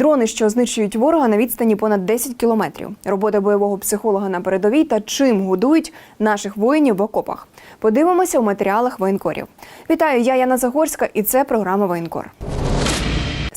Дрони, що знищують ворога на відстані понад 10 кілометрів. Робота бойового психолога на передовій та чим годують наших воїнів в окопах. Подивимося у матеріалах воєнкорів. Вітаю, я Яна Загорська, і це програма Воєнкор.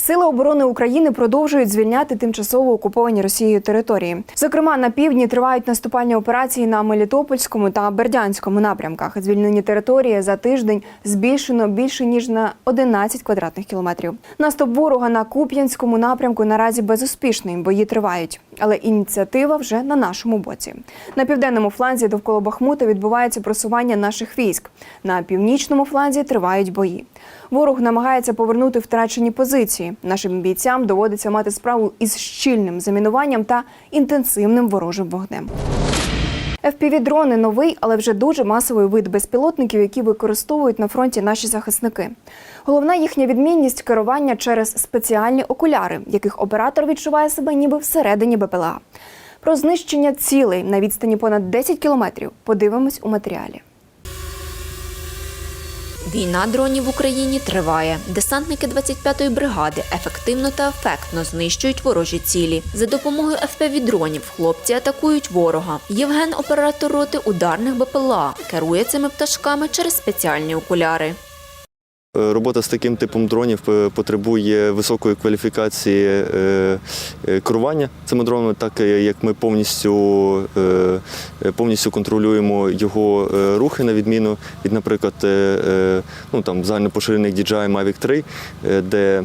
Сили оборони України продовжують звільняти тимчасово окуповані Росією території. Зокрема, на півдні тривають наступальні операції на Мелітопольському та Бердянському напрямках. Звільнені території за тиждень збільшено більше ніж на 11 квадратних кілометрів. Наступ ворога на Куп'янському напрямку наразі безуспішний. Бої тривають, але ініціатива вже на нашому боці. На південному фланзі довкола Бахмута відбувається просування наших військ. На північному фланзі тривають бої. Ворог намагається повернути втрачені позиції. Нашим бійцям доводиться мати справу із щільним замінуванням та інтенсивним ворожим вогнем. FPV-дрони – новий, але вже дуже масовий вид безпілотників, які використовують на фронті наші захисники. Головна їхня відмінність керування через спеціальні окуляри, яких оператор відчуває себе ніби всередині БПЛА. Про знищення цілей на відстані понад 10 кілометрів подивимось у матеріалі. Війна дронів в Україні триває. Десантники 25-ї бригади ефективно та ефектно знищують ворожі цілі. За допомогою FPV-дронів хлопці атакують ворога. Євген, оператор роти ударних БПЛА, керує цими пташками через спеціальні окуляри. Е, Робота з таким типом дронів е, потребує високої кваліфікації е, керування цими дронами, так як ми повністю, повністю контролюємо його рухи, на відміну від, наприклад, ну, там, загальнопоширених DJI Mavic 3, е, де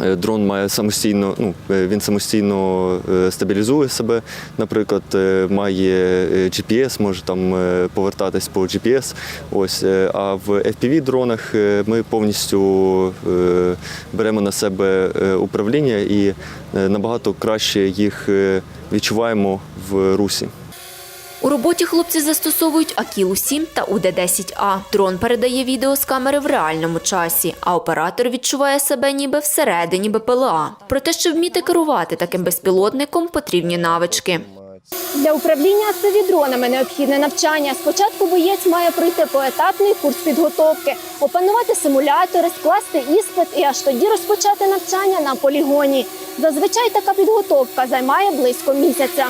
Дрон має самостійно, ну е, він самостійно е, стабілізує себе. Наприклад, е, має е, GPS, може там е, повертатись по GPS. Ось е, а в fpv дронах е, ми повністю е, беремо на себе е, управління і е, набагато краще їх е, відчуваємо в русі. У роботі хлопці застосовують Акілу-7 та УД-10А. Дрон передає відео з камери в реальному часі, а оператор відчуває себе ніби всередині БПЛА. Проте, щоб вміти керувати таким безпілотником, потрібні навички. Для управління FPV-дронами необхідне навчання. Спочатку боєць має пройти поетапний курс підготовки, опанувати симулятори, скласти іспит і аж тоді розпочати навчання на полігоні. Зазвичай така підготовка займає близько місяця.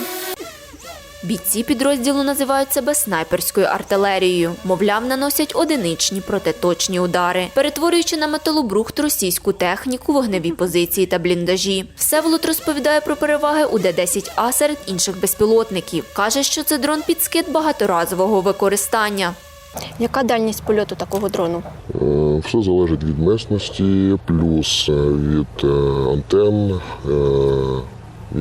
Бійці підрозділу називають себе снайперською артилерією. Мовляв, наносять одиничні протиточні удари, перетворюючи на металобрухт російську техніку, вогневі позиції та бліндажі. Всеволод розповідає про переваги УД-10А серед інших безпілотників. Каже, що це дрон під скид багаторазового використання. Яка дальність польоту такого дрону? Е, Все залежить від місності, плюс е, від е, антенн. Е,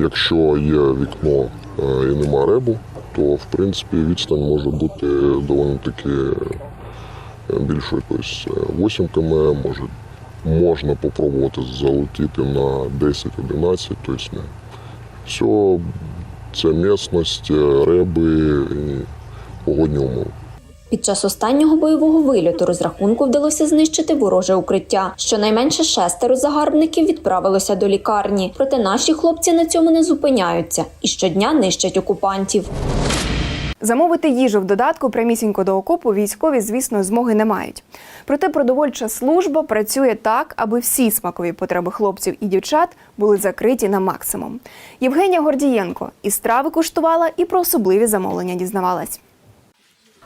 Якщо є вікно і нема ребу, то в принципі відстань може бути доволі таки е, більшою. Тобто восімками 8 км може, можна попробувати залетіти на 10-11, тобто не. Все це місцевість, е, реби і погодні умови. Під час останнього бойового вильоту розрахунку вдалося знищити вороже укриття. Щонайменше шестеро загарбників відправилося до лікарні. Проте наші хлопці на цьому не зупиняються і щодня нищать окупантів. Замовити їжу в додатку прямісінько до окопу військові, звісно, змоги не мають. Проте продовольча служба працює так, аби всі смакові потреби хлопців і дівчат були закриті на максимум. Євгенія Гордієнко і страви куштувала, і про особливі замовлення дізнавалась.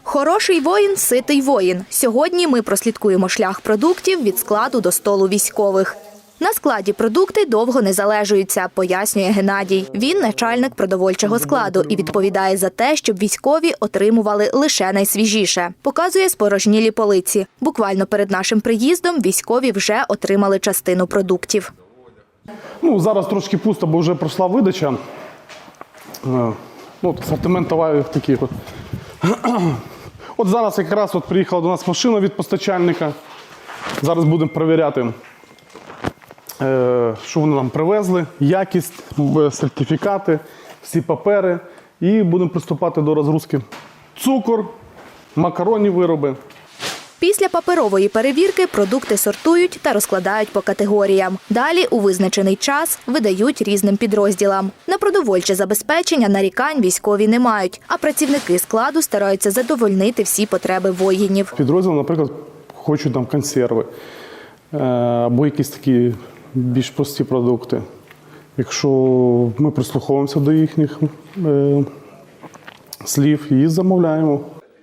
Хороший воїн ситий воїн. Сьогодні ми прослідкуємо шлях продуктів від складу до столу військових. На складі продукти довго не залежуються, пояснює Геннадій. Він начальник продовольчого складу і відповідає за те, щоб військові отримували лише найсвіжіше. Показує спорожнілі полиці. Буквально перед нашим приїздом військові вже отримали частину продуктів. Ну, зараз трошки пусто, бо вже пройшла видача. Е, Ну, товарів таких от. Зараз якраз от приїхала до нас машина від постачальника. Зараз будемо перевіряти, е, що вони нам привезли, якість, е, сертифікати, всі папери. І будемо приступати до розгрузки. Цукор, макаронні вироби. Після паперової перевірки продукти сортують та розкладають по категоріям. Далі у визначений час видають різним підрозділам. На продовольче забезпечення нарікань військові не мають, а працівники складу стараються задовольнити всі потреби воїнів. Підрозділ, наприклад, хочуть там консерви е, або якісь такі більш прості продукти. Якщо ми прислуховуємося до їхніх е, слів і замовляємо.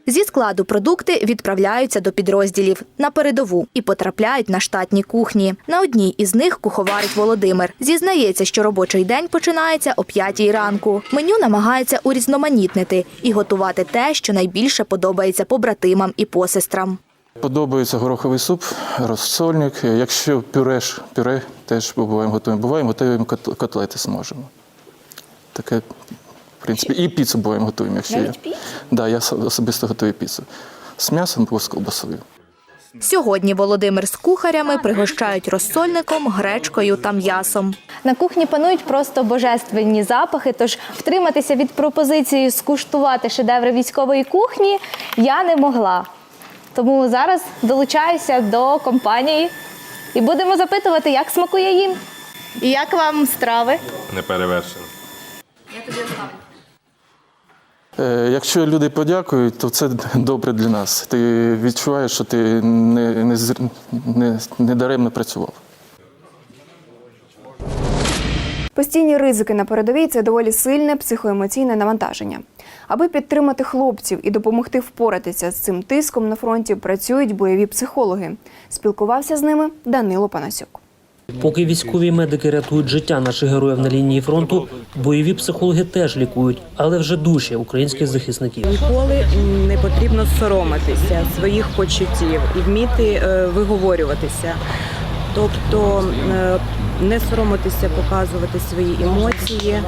Зі складу продукти відправляються до підрозділів на передову і потрапляють на штатні кухні. На одній із них куховарить Володимир. Зізнається, що робочий день починається о п'ятій ранку. Меню намагається урізноманітнити і готувати те, що найбільше подобається побратимам і посестрам. Подобається гороховий суп, розсольник. Якщо пюреш, пюре теж буваємо готуємо. Буваємо готуємо кот- котлети зможемо. Таке, в принципі, і піцу буваємо готуємо, якщо є. Так, да, я особисто готую піцу. З м'ясом або з колбасою. Сьогодні Володимир з кухарями пригощають розсольником, гречкою та м'ясом. На кухні панують просто божественні запахи. Тож втриматися від пропозиції скуштувати шедеври військової кухні я не могла. Тому зараз долучаюся до компанії і будемо запитувати, як смакує їм. І як вам страви? не перевершено. Е, Якщо люди подякують, то це добре для нас. Ти відчуваєш, що ти не, не, не, не даремно працював. Постійні ризики на передовій це доволі сильне психоемоційне навантаження. Аби підтримати хлопців і допомогти впоратися з цим тиском на фронті, працюють бойові психологи. Спілкувався з ними Данило Панасюк. Поки військові медики рятують життя наших героїв на лінії фронту, бойові психологи теж лікують, але вже душі українських захисників. Ніколи не потрібно соромитися своїх почуттів і вміти е, виговорюватися. Тобто е, не соромитися показувати свої емоції, е,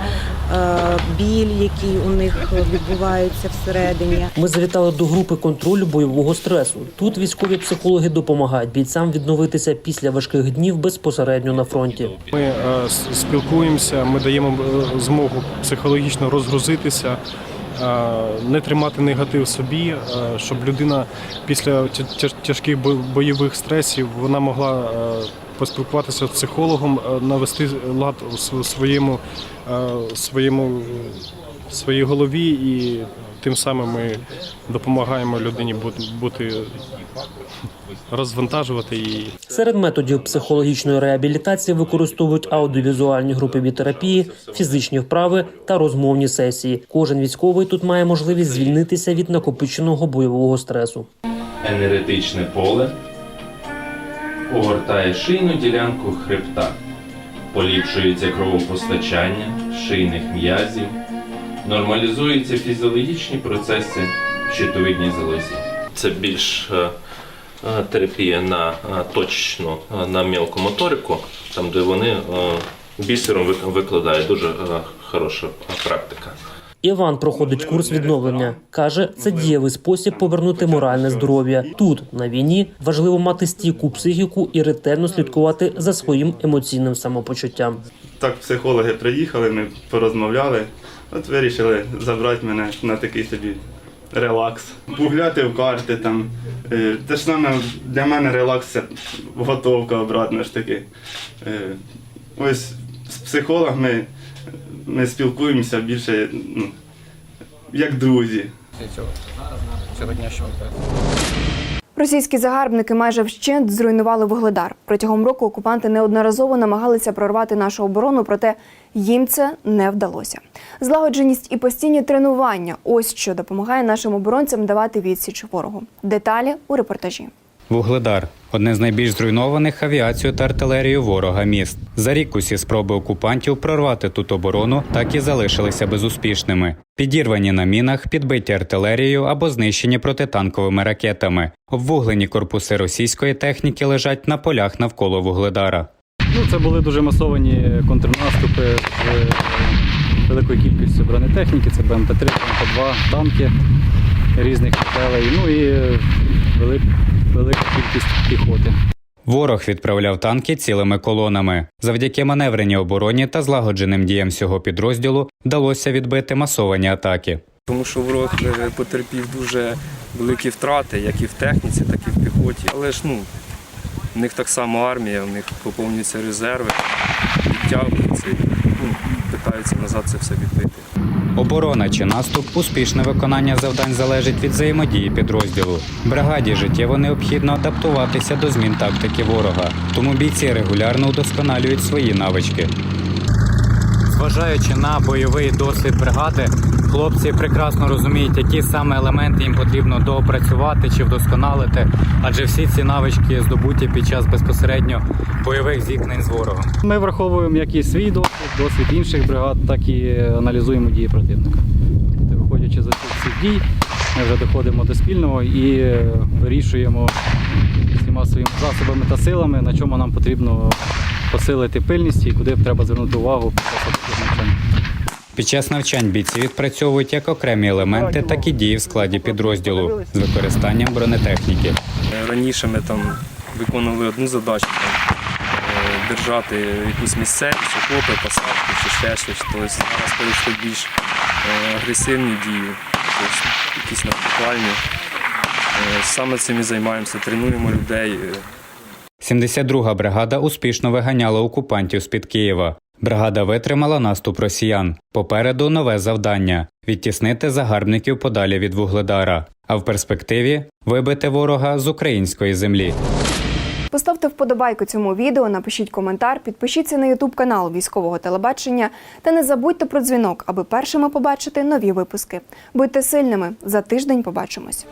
біль, який у них відбувається всередині. Ми завітали до групи контролю бойового стресу. Тут військові психологи допомагають бійцям відновитися після важких днів безпосередньо на фронті. Ми е, спілкуємося, ми даємо е, змогу психологічно розгрузитися, не тримати негатив собі, щоб людина після тя- тяжких бо- бойових стресів вона могла поспілкуватися з психологом, е, навести лад у св- своєму, е, своєму своїй голові, і тим самим ми допомагаємо людині бути, бути розвантажувати її. Серед методів психологічної реабілітації використовують аудіовізуальні групові терапії, фізичні вправи та розмовні сесії. Кожен військовий тут має можливість звільнитися від накопиченого бойового стресу. Енергетичне поле огортає шийну ділянку хребта, поліпшується кровопостачання шийних м'язів, нормалізуються фізіологічні процеси в щитовидній залозі. Це більш е, е, терапія на е, точно на мілку моторику, там де вони бісером викладають. Дуже хороша практика. Іван проходить курс відновлення. каже, це дієвий спосіб повернути моральне здоров'я. Тут на війні важливо мати стійку психіку і ретельно слідкувати за своїм емоційним самопочуттям. Так, психологи приїхали, ми порозмовляли. От вирішили забрати мене на такий собі релакс. Погуляти в карти там. Е, Те ж саме для мене релакс це готовка обратно ж таки. Е, Ось з психологами ми спілкуємося більше ну, як друзі. Російські загарбники майже вщент зруйнували вугледар. Протягом року окупанти неодноразово намагалися прорвати нашу оборону, проте їм це не вдалося. Злагодженість і постійні тренування ось що допомагає нашим оборонцям давати відсіч ворогу. Деталі у репортажі. Вугледар одне з найбільш зруйнованих авіацією та артилерією ворога міст. За рік усі спроби окупантів прорвати тут оборону так і залишилися безуспішними. Підірвані на мінах, підбиті артилерією або знищені протитанковими ракетами. Обвуглені корпуси російської техніки лежать на полях навколо вугледара. Ну, це були дуже масовані контрнаступи з е, великою кількістю бронетехніки, це БМП-3, БМП-2, танки різних моделей, ну і е, велик, велика кількість піхоти. Ворог відправляв танки цілими колонами. Завдяки маневреній обороні та злагодженим діям всього підрозділу вдалося відбити масовані атаки. Тому що ворог е, потерпів дуже великі втрати, як і в техніці, так і в піхоті. Але ж ну, в них так само армія, в них поповнюються резерви, підтягуються і ну, питаються назад це все відбити. Оборона чи наступ успішне виконання завдань залежить від взаємодії підрозділу. Бригаді життєво необхідно адаптуватися до змін тактики ворога, тому бійці регулярно удосконалюють свої навички. Зважаючи на бойовий досвід бригади, хлопці прекрасно розуміють, які саме елементи їм потрібно доопрацювати чи вдосконалити, адже всі ці навички здобуті під час безпосередньо бойових зіткнень з ворогом. Ми враховуємо як і свій досвід, досвід інших бригад, так і аналізуємо дії противника. Виходячи з цих дій, ми вже доходимо до спільного і е, вирішуємо всіма своїми засобами та силами, на чому нам потрібно посилити пильність і куди треба звернути увагу під час таких навчань. Під час навчань бійці відпрацьовують як окремі елементи, так і дії в складі підрозділу з використанням бронетехніки. Раніше ми там виконували одну задачу там, е, держати якусь місцевість, окопи, посадки чи ще щось. Тобто зараз перейшли більш е, агресивні дії, тобто якісь наступальні. Е, Саме цим і займаємося, тренуємо людей. е, 72-га бригада успішно виганяла окупантів з-під Києва. Бригада витримала наступ росіян. Попереду нове завдання відтіснити загарбників подалі від вугледара, а в перспективі вибити ворога з української землі. Поставте вподобайку цьому відео, напишіть коментар, підпишіться на Ютуб канал військового телебачення та не забудьте про дзвінок, аби першими побачити нові випуски. Будьте сильними за тиждень. Побачимось.